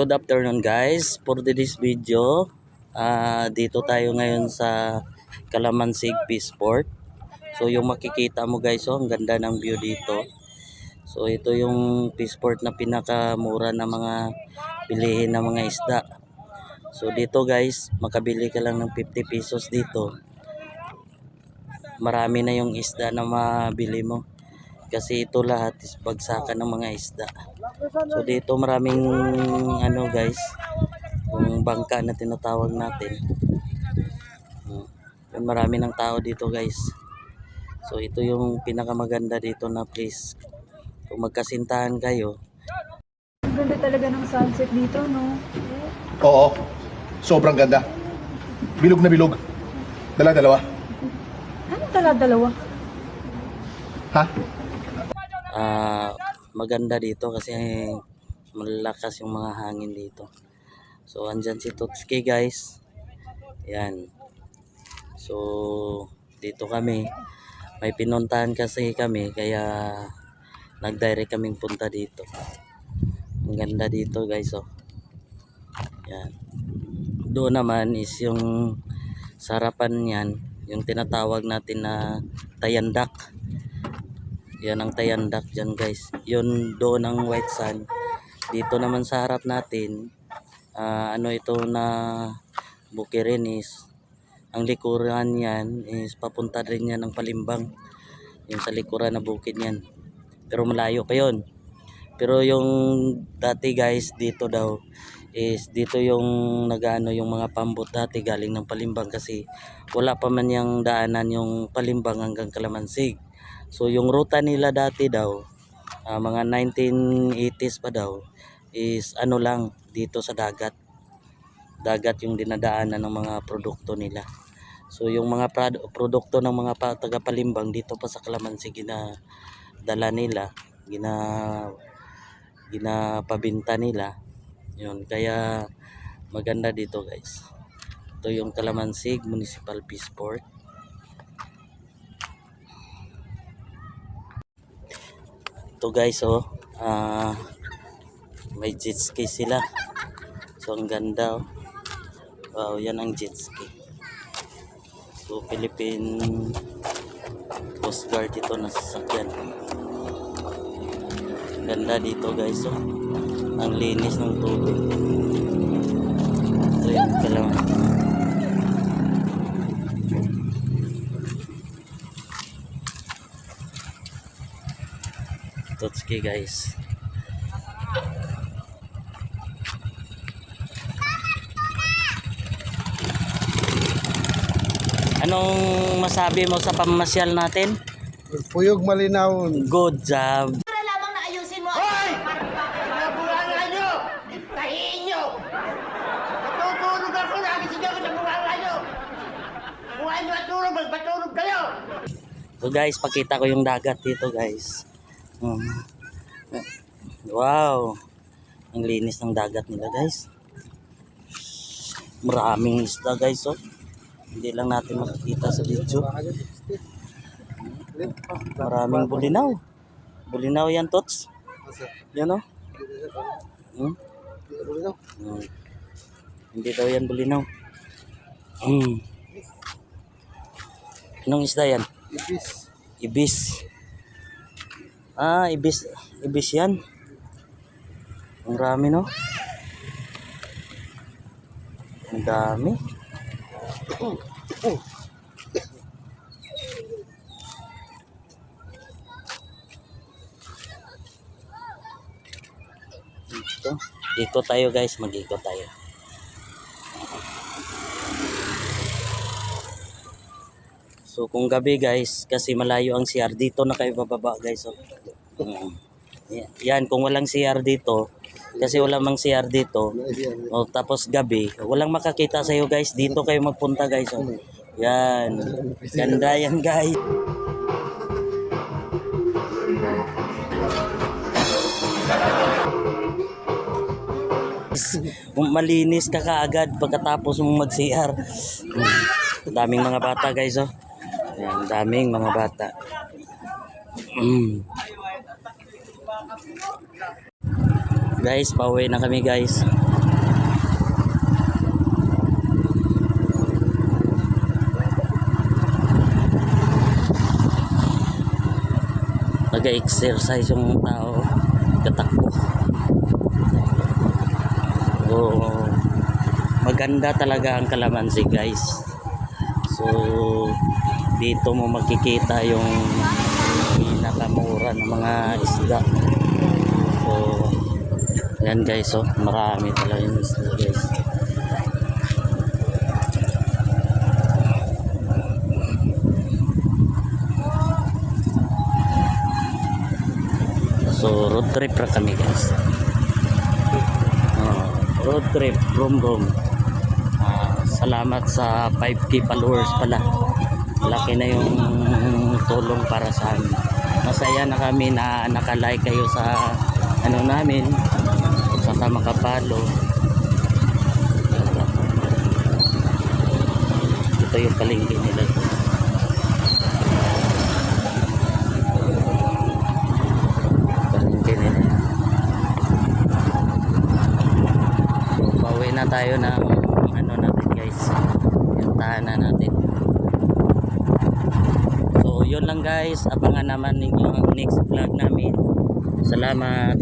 good afternoon guys. For this video, ah dito tayo ngayon sa Kalamansig Peaceport. So yung makikita mo guys, oh, ang ganda ng view dito. So ito yung Peaceport na pinakamura na mga bilihin ng mga isda. So dito guys, makabili ka lang ng 50 pesos dito. Marami na yung isda na mabili mo. Kasi ito lahat is bagsakan ng mga isda. So dito maraming ano guys, yung bangka na tinatawag natin. Hmm. Yun, marami ng tao dito guys. So ito yung pinakamaganda dito na place. Kung magkasintahan kayo, Ang ganda talaga ng sunset dito, no? Oo. Sobrang ganda. Bilog na bilog. Dala-dalawa. Ano tala dalawa? Ha? Ah maganda dito kasi malakas yung mga hangin dito. So andyan si Tutski guys. Yan. So dito kami. May pinuntahan kasi kami kaya nag-direct kaming punta dito. Ang ganda dito guys oh. Yan. Doon naman is yung sarapan niyan, yung tinatawag natin na tayandak. Yan ang tayandak dyan guys. Yun doon ang white sand. Dito naman sa harap natin, ah, ano ito na bukirin is, ang likuran yan is papunta rin yan ng palimbang. Yung sa likuran na bukid yan. Pero malayo pa yon Pero yung dati guys dito daw is dito yung nagano yung mga pambot dati galing ng palimbang kasi wala pa man yung daanan yung palimbang hanggang Kalamansig. So yung ruta nila dati daw, ah, mga 1980s pa daw, is ano lang dito sa dagat. Dagat yung dinadaanan ng mga produkto nila. So yung mga produkto ng mga pa- taga-palimbang dito pa sa Kalamansig gina dala nila, gina ginapabinta nila. Yun, kaya maganda dito guys. Ito yung Kalamansig Municipal Peaceport. Ito guys oh, ah may jet ski sila. So ang ganda oh. Wow, yan ang jet ski. So Philippine Coast Guard ito na sasakyan. Ganda dito guys oh. Ang linis ng tubig. Ito yung kalaman. Totski guys. Anong masabi mo sa pamamasyal natin? Puyog malinaw. Good job. Para lamang na ayusin mo. Bunga nyo! Tahiin nyo! Natutulog ako, nakisigaw ko sa bunga nyo! Bunga nyo at tulog, magpatulog kayo! So guys, pakita ko yung dagat dito guys. Hmm. Wow. Ang linis ng dagat nila guys. Maraming isda guys oh. Hindi lang natin makikita sa video. Maraming bulinaw. Bulinaw yan tots. Yan oh. Hmm? Hmm. Hindi daw yan bulinaw. Hmm. Anong isda yan? Ibis. Ibis. Ah, ibis. Ibis yan. Ang rami, no? Ang dami. Dito. Ikot tayo guys, mag-ikot tayo. So kung gabi guys, kasi malayo ang CR dito na kayo bababa guys. Oh. Mm. Yan- kung walang CR dito, kasi wala mang CR dito, oh, tapos gabi, walang makakita sa iyo guys. Dito kayo magpunta guys. Oh. Yan. Ganda yan guys. Malinis ka kaagad pagkatapos mong mag-CR. Daming mga bata guys oh. Yan, daming mga bata. Mm. Guys, pauwi na kami guys. Nag-exercise yung tao. Katakbo. Oo. Oh, maganda talaga ang kalamansi guys. So, dito mo makikita yung pinakamura ng mga isda yan guys oh marami talaga yung isda guys So road trip ra kami guys. Ah, road trip rom rom. Ah, salamat sa 5k followers pala. Laki na yung tulong para sa amin. Masaya na kami na nakalike kayo sa ano namin. Saka makapalo. Ito yung palengke nila. palengke nila. Pauwi na tayo ng ano natin guys. Yung tahanan natin. So, yun lang guys. Abangan naman ninyo ang next vlog namin. Salamat.